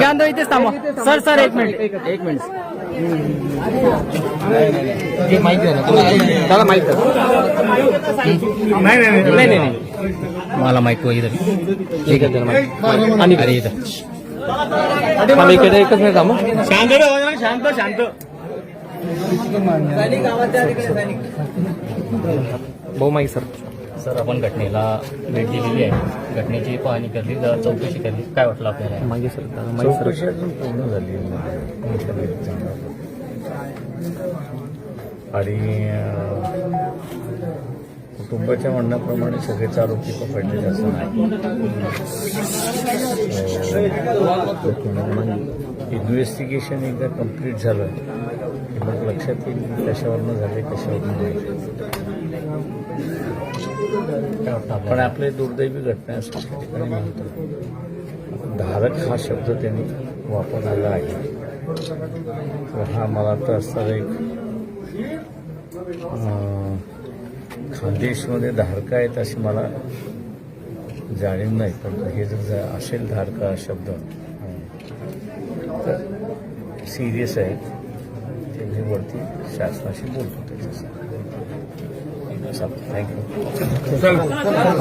म्हणतो इथेच थांबा. सर सर एक मिनिट. एक मिनिट. त्याला माहीत नाही नाही नाही. मला माहीत इथं. ठीक आहे त्याला माहीत आणि अरे इथं. मला इकडे एकच नाही थांबा. शांत शांत शांत. भाऊ माहिती सर. सर आपण घटनेला भेट दिलेली आहे. घटनेची पाहणी केली चौकशी केली काय वाटलं आपल्याला? मागे सर. मागे सर. चौकशी अजून पूर्ण झाली आणि कुटुंबाच्या म्हणण्याप्रमाणे सगळेच आरोपी पकडले असं नाही इन्व्हेस्टिगेशन एकदा कंप्लीट झालं की मग लक्षात येईल की कशावरनं झाले कशावरनं नाही पण आपले दुर्दैवी घटना ठिकाणी म्हणतो धारक हा शब्द त्यांनी वापरलेला आहे. तर हा मला तर असताना एक खानदेशमध्ये धारका आहेत अशी मला जाणीव नाही पण हे जर जा- असेल धारका हा शब्द तर सिरियस आहे. त्यांनी वरती शासनाशी बोलतो त्याच्यासाठी Thank you.